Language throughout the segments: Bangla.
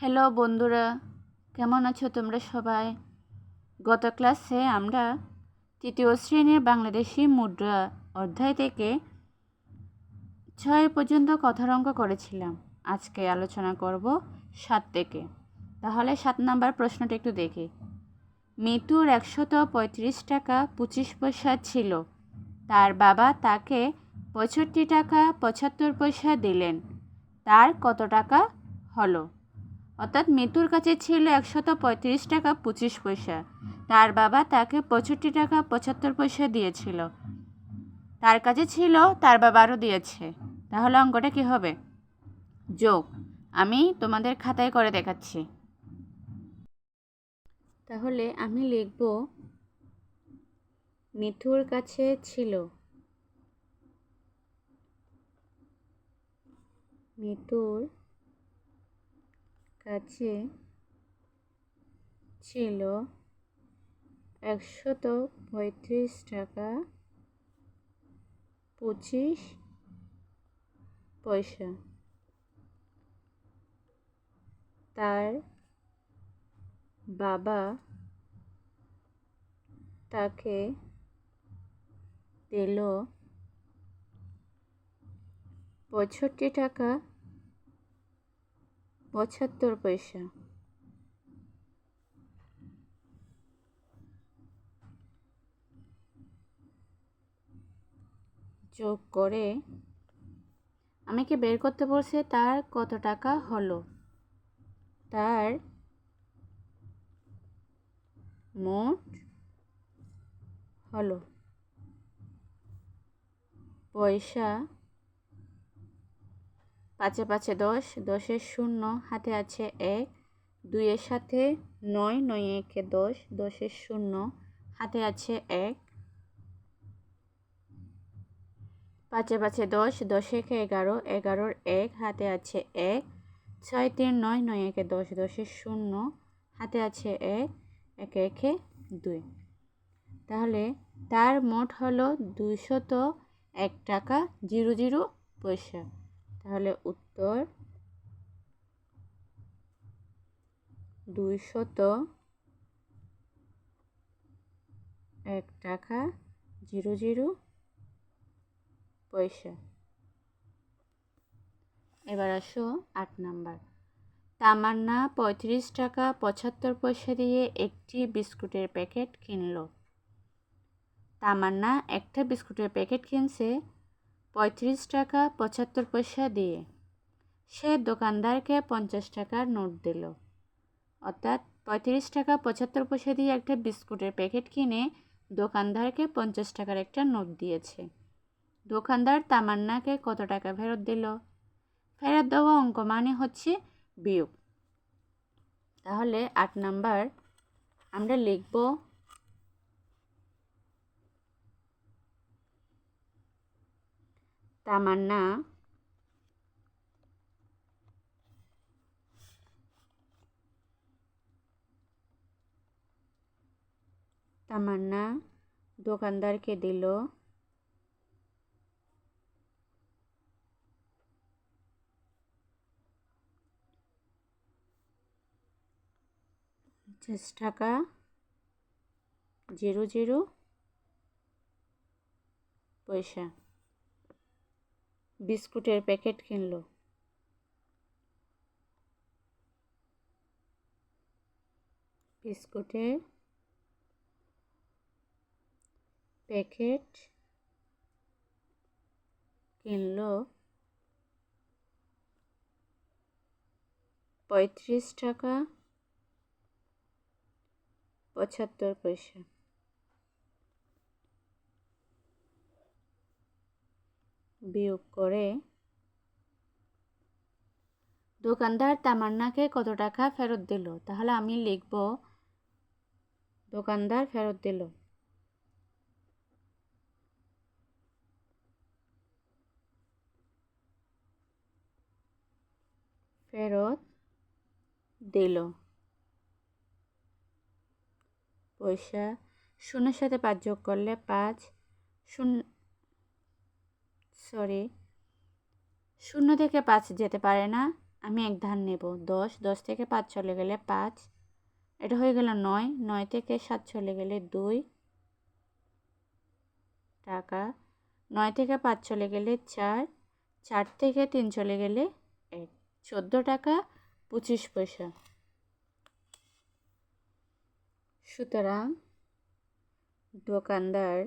হ্যালো বন্ধুরা, কেমন আছো তোমরা সবাই? গত ক্লাসে আমরা তৃতীয় শ্রেণির বাংলাদেশি মুদ্রা অধ্যায় থেকে ছয় পর্যন্ত কথার অঙ্ক করেছিলাম। আজকে আলোচনা করব সাত থেকে। তাহলে সাত নাম্বার প্রশ্নটা একটু দেখি। মিতুর একশত পঁয়ত্রিশ টাকা পঁচিশ পয়সা ছিল। তার বাবা তাকে পঁয়ষট্টি টাকা পঁচাত্তর পয়সা দিলেন। তার কত টাকা হলো? অর্থাৎ মিতুর কাছে ছিল একশত পঁয়ত্রিশ টাকা পঁচিশ পয়সা। তার বাবা তাকে পঁয়ষট্টি টাকা পঁচাত্তর পয়সা দিয়েছিল। তার কাছে ছিল, তার বাবা আরও দিয়েছে। তাহলে অঙ্কটা কী হবে? যোগ, আমি তোমাদের খাতায় করে দেখাচ্ছি। তাহলে আমি লিখব মিথুর কাছে ছিল। মিতুর কাছে ছিল একশত পঁয়ত্রিশ টাকা পঁচিশ পয়সা। তার বাবা তাকে দিল পঁয়ষট্টি টাকা পঁচাত্তর পয়সা। যোগ করে আমাকে বের করতে বলছে, তার কত টাকা হলো? তার মোট হলো পয়সা পাঁচে পাঁচে দশ দশের শূন্য, হাতে আছে এক, দুইয়ের সাথে নয় নয় একে দশ দশের শূন্য, হাতে আছে এক। পাঁচে পাঁচে দশ দশ একে এগারো, এগারোর এক, হাতে আছে এক। ছয় তিন নয় নয় একে দশ দশের শূন্য, হাতে আছে এক, একে একে দুই। তাহলে তার মোট হলো দুইশত এক টাকা জিরো জিরো পয়সা। তাহলে উত্তর দুইশত এক টাকা জিরো জিরো পয়সা। এবার আসো আট নাম্বার। তামান্না পঁয়ত্রিশ টাকা পঁচাত্তর পয়সা দিয়ে একটি বিস্কুটের প্যাকেট কিনল। তামান্না একটা বিস্কুটের প্যাকেট কিনছে পঁয়ত্রিশ টাকা পঁচাত্তর পয়সা দিয়ে। সে দোকানদারকে পঞ্চাশ টাকার নোট দিল। অর্থাৎ পঁয়ত্রিশ টাকা পঁচাত্তর পয়সা দিয়ে একটা বিস্কুটের প্যাকেট কিনে দোকানদারকে পঞ্চাশ টাকার একটা নোট দিয়েছে। দোকানদার তামান্নাকে কত টাকা ফেরত দিল? ফেরত দেওয়া অঙ্ক মানে হচ্ছে বিয়োগ। তাহলে আট নাম্বার আমরা লিখব তামান্না। তামান্না দোকানদারকে দিল। পঞ্চাশ টাকা জিরো জিরো পয়সা। বিস্কুটের প্যাকেট কিনল। বিস্কুটের প্যাকেট কিনলো পঁয়ত্রিশ টাকা পঁচাত্তর পয়সা। বিয়োগ করে। দোকানদার তামান্নাকে কত টাকা ফেরত দিল? তাহলে আমি লিখব, দোকানদার ফেরত দিল। ফেরত দিল। পয়সা শূন্যের সাথে পাঁচ যোগ করলে পাঁচ, শূন্য সরি। শূন্য থেকে পাঁচ যেতে পারে না। আমি এক ধান নেব। দশ দশ থেকে পাঁচ চলে গেলে পাঁচ। এটা হয়ে গেল নয়। নয় থেকে সাত চলে গেলে দুই। টাকা। নয় থেকে পাঁচ চলে গেলে চার। চার থেকে তিন চলে গেলে এক। চোদ্দ টাকা, পঁচিশ পয়সা। সুতরাং দোকানদার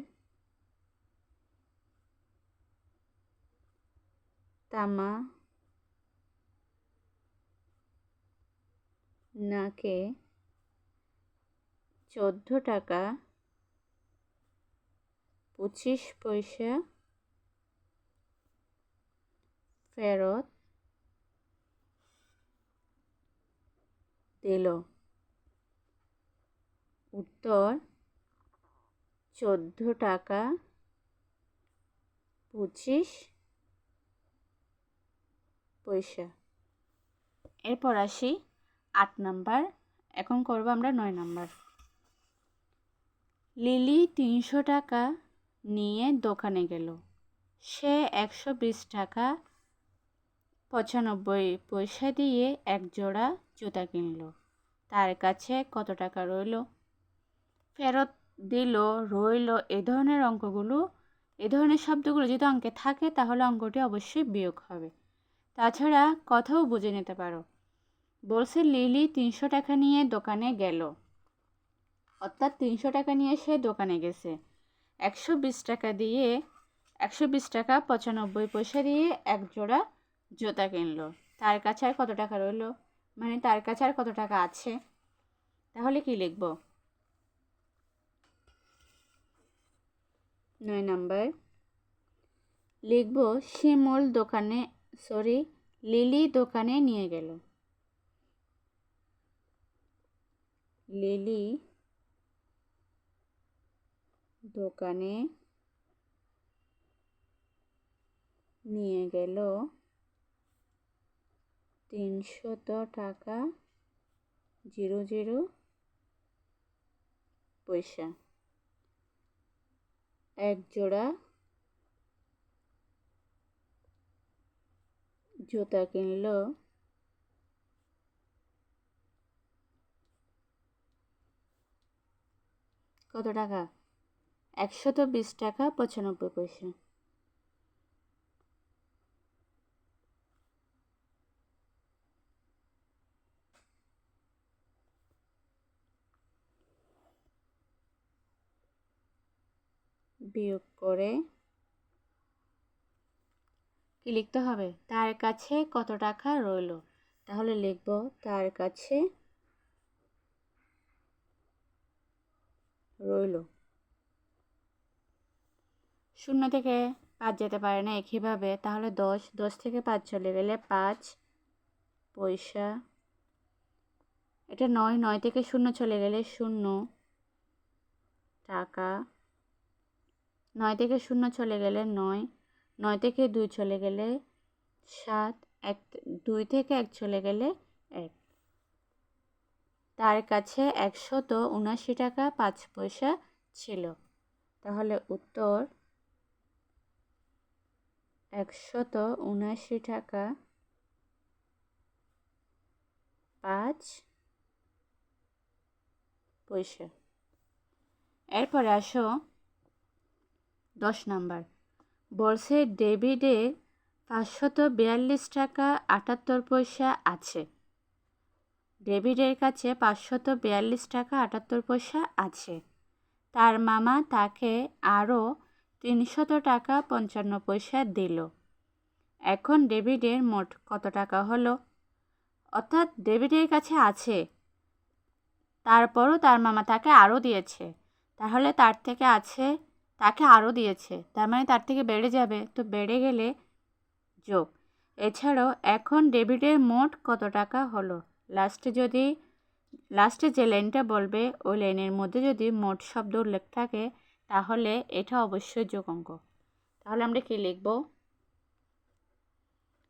তামা নাকে চোদ্দ টাকা পঁচিশ পয়সা ফেরত দিল। উত্তর চোদ্দ টাকা পঁচিশ পয়সা। এরপর আসি আট নাম্বার। এখন করব আমরা নয় নাম্বার। লিলি তিনশো টাকা নিয়ে দোকানে গেল। সে একশো বিশ টাকা পঁচানব্বই পয়সা দিয়ে এক জোড়া জুতা কিনল। তার কাছে কত টাকা রইল? ফেরত দিল, রইল এ ধরনের অঙ্কগুলো। এ ধরনের শব্দগুলো যদি অঙ্কে থাকে তাহলে অঙ্কটি অবশ্যই বিয়োগ হবে। তাছাড়া কথাও বুঝে নিতে পারো। বলছে, লিলি, তিনশো টাকা নিয়ে দোকানে গেল। অর্থাৎ তিনশো টাকা নিয়ে সে দোকানে গেছে। একশো বিশ টাকা দিয়ে, একশো বিশ টাকা পঁচানব্বই পয়সা দিয়ে এক জোড়া জুতা কিনলো। তার কাছে আর কত টাকা রইল? মানে তার কাছে আর কত টাকা আছে? তাহলে কি লিখব? নয় নাম্বার। লিখব, শিমুল দোকানে সরি, লিলি দোকানে নিয়ে গেল। লিলি দোকানে নিয়ে গেল তিনশত টাকা, জিরো জিরো পয়সা। এক জোড়া জুতা কিনলো কত টাকা? একশত বিশ টাকা পঁচানব্বই পয়সা। বিয়োগ করে কি লিখতে হবে? তার কাছে কত টাকা রইল? তাহলে লিখব তার কাছে রইল। শূন্য থেকে পাঁচ যেতে পারে না একইভাবে। তাহলে দশ দশ থেকে পাঁচ চলে গেলে পাঁচ পয়সা। এটা নয় নয় থেকে শূন্য চলে গেলে শূন্য টাকা। নয় থেকে শূন্য চলে গেলে নয় নয় থেকে দুই চলে গেলে সাত, এক, দুই থেকে এক চলে গেলে এক। তার কাছে একশত উনাশি টাকা পাঁচ পয়সা ছিল। তাহলে উত্তর একশত উনাশি টাকা পাঁচ পয়সা। এরপরে আসো দশ নাম্বার। বলছে ডেবিডের পাঁচশত বিয়াল্লিশ টাকা আটাত্তর পয়সা আছে। ডেভিডের কাছে পাঁচশত বিয়াল্লিশ টাকা আটাত্তর পয়সা আছে। তার মামা তাকে আরও তিনশত টাকা পঞ্চান্ন পয়সা দিল। এখন ডেভিডের মোট কত টাকা হলো? অর্থাৎ ডেভিডের কাছে আছে। তারপরও তার মামা তাকে আরও দিয়েছে। তাহলে তার থেকে আছে তাকে আরও দিয়েছে। তার মানে তার থেকে বেড়ে যাবে। তো বেড়ে গেলে যোগ। এছাড়াও এখন ডেবিটের মোট কত টাকা হলো? লাস্টে যদি, লাস্টে যে লাইনটা বলবে, ওই লাইনের মধ্যে যদি মোট শব্দ উল্লেখ থাকে, তাহলে এটা অবশ্যই যোগ অঙ্ক তাহলে আমরা কী লিখব?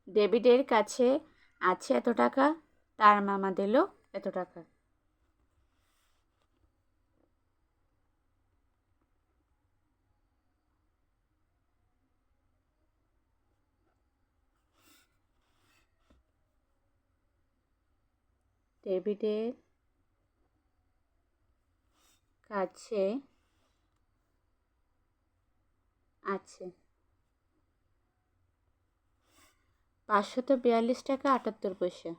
ডেবিটের কাছে আছে এত টাকা, তার মামা দিল এত টাকা। ডেভিডের কাছে আছে। পাঁচশত বিয়াল্লিশ টাকা আটাত্তর পয়সা।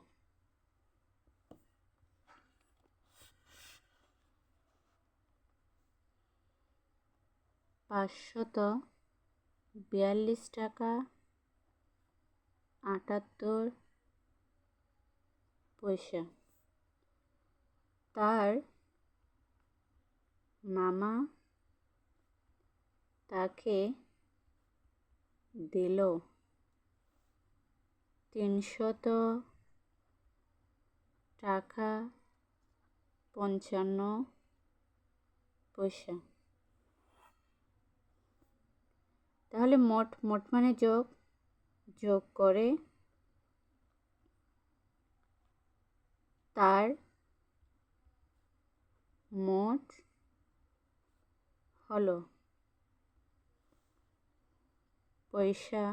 পাঁচশত বিয়াল্লিশ টাকা আটাত্তর পয়সা। তার মামা তাকে দিল তিনশত টাকা পঞ্চান্ন পয়সা। তাহলে মোট মোট মানে যোগ যোগ করে তার মোট হলো পয়সা?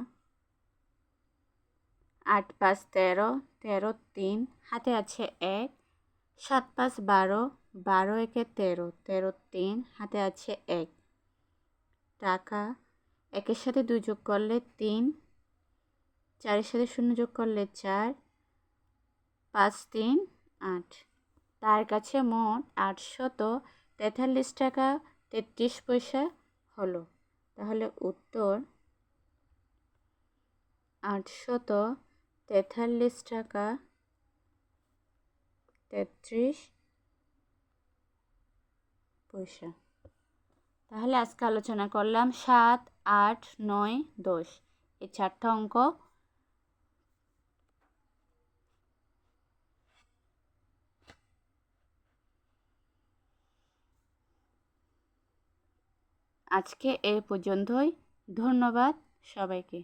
আট পাঁচ তেরো তেরো তিন, হাতে আছে এক, সাত পাঁচ বারো বারো একে তেরো তেরো তিন, হাতে আছে এক। টাকা? একের সাথে দুই যোগ করলে তিন, চারের সাথে শূন্য যোগ করলে চার, পাঁচ তিন, আট। তার কাছে মোট আটশত তেতাল্লিশ টাকা তেত্রিশ পয়সা হলো। তাহলে উত্তর, আটশত তেতাল্লিশ টাকা তেত্রিশ পয়সা। তাহলে আজকে আলোচনা করলাম সাত, আট, নয়, দশ। এই চারটা অঙ্ক আজকে এ পর্যন্তই। ধন্যবাদ সবাইকে।